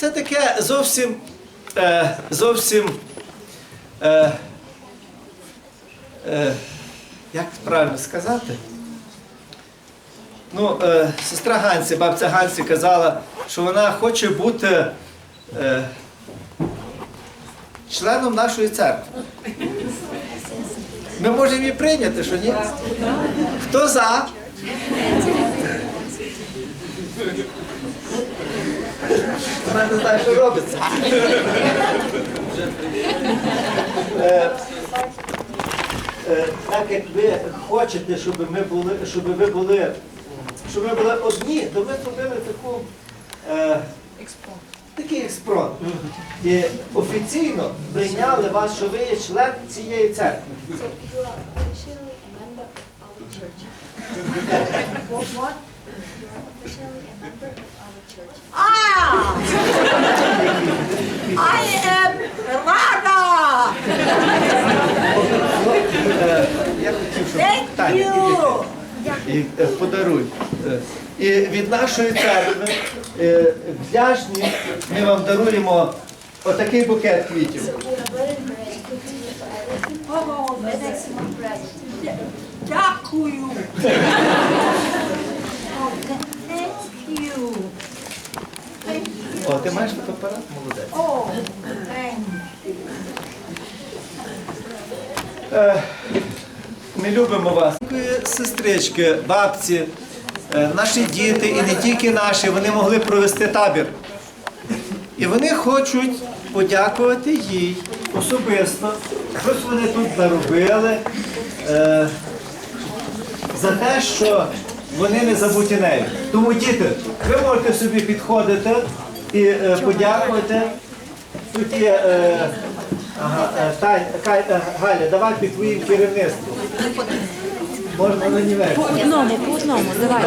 Це таке зовсім, е, зовсім, е, е, як правильно сказати? Ну, е, сестра Гансі, бабця Гансі казала, що вона хоче бути е, членом нашої церкви. Ми можемо її прийняти, що ні? Хто за? Вона не знає, що робиться. Е, е, Так як ви хочете, щоб ми були, щоб ви були, щоб ми були одні, то ми зробили таку. Е, Такий експронт. І офіційно прийняли вас, що ви є член цієї церкви. So you are officially a member of our church. what? What? You are officially a member of our church. Ah! I am Rada! Е, Я хотів, щоб Thank Таня, you! і, е, подаруй. Е, І від нашої церкви е, вдячні ми вам даруємо отакий букет квітів. So we are very grateful to you for everything. Oh, An excellent present. дякую! Oh, thank you! О, ти маєш фотоапарат? Молодець. Thank Е, Ми любимо вас. Сестрички, бабці, е, наші діти і не тільки наші, вони могли провести табір. І вони хочуть подякувати їй особисто. Щось вони тут заробили е, за те, що вони не забуті нею. Тому діти, ви можете собі підходити і е, подякувати. Тут є е, ага, е, Тань, Кай, е, Галя, давай під твоїм керівництвом. Можна на нівець. По одному, по одному, давай.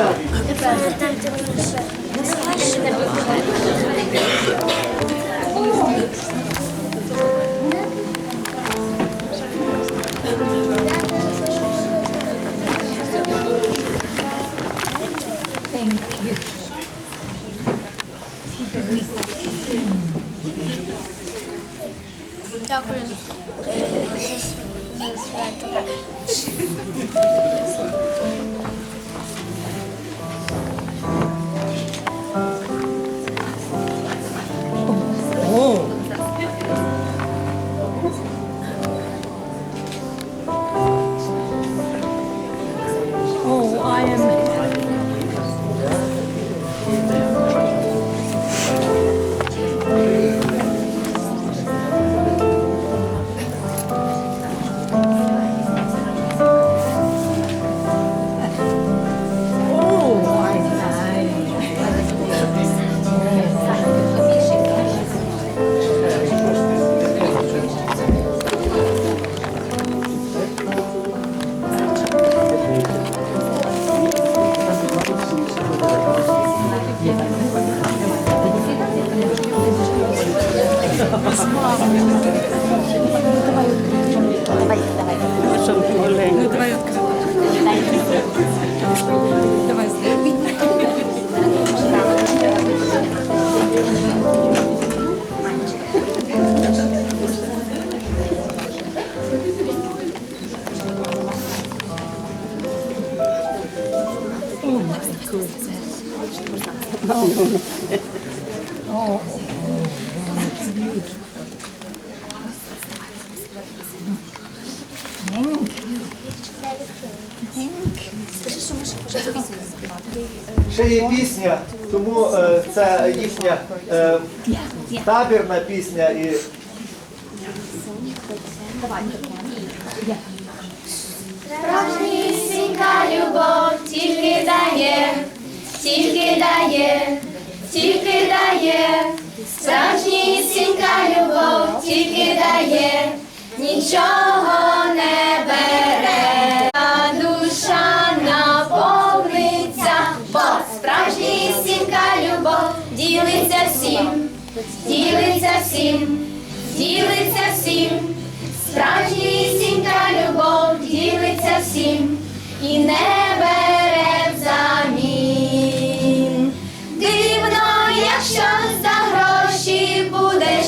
Дякую за свято. Oh, Ну, давай Давай. Ще є пісня, тому е, це їхня е, табірна пісня і Справжнісінька любов тільки дає, тільки дає, тільки дає, справжнісінька любов тільки дає, нічого не бере. ділиться всім, ділиться всім, справжнісінька любов ділиться всім і не бере взамін. Дивно, якщо за гроші будеш,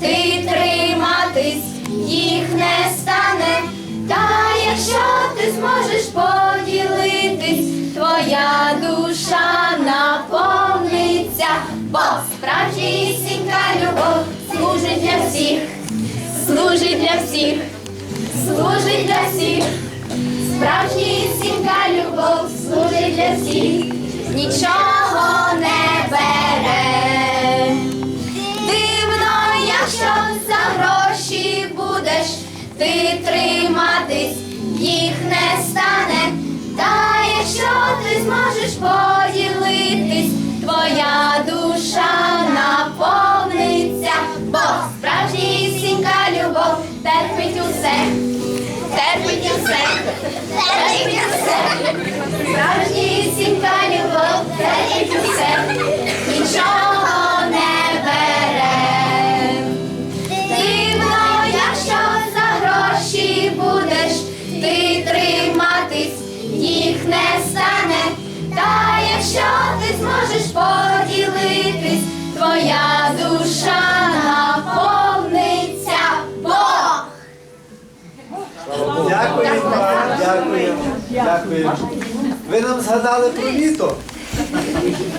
ти триматись, їх не стане, та якщо ти зможеш поділитись, твоя душа наповниться бо справжнісінька любов служить для всіх, служить для всіх, служить для всіх. Справжнісінька любов служить для всіх, нічого не бере. Дивно, якщо за гроші будеш ти триматись, їх не стане. Та якщо ти зможеш поділитись, твоя справжнісінька любов терпить усе, терпить усе, терпить усе. Справжнісінька любов терпить усе, нічого не бере. Дивно, якщо за гроші будеш ти триматись, їх не стане. Та якщо ти зможеш поділитись, твоя Дякую дякую. Ви нам згадали про літо.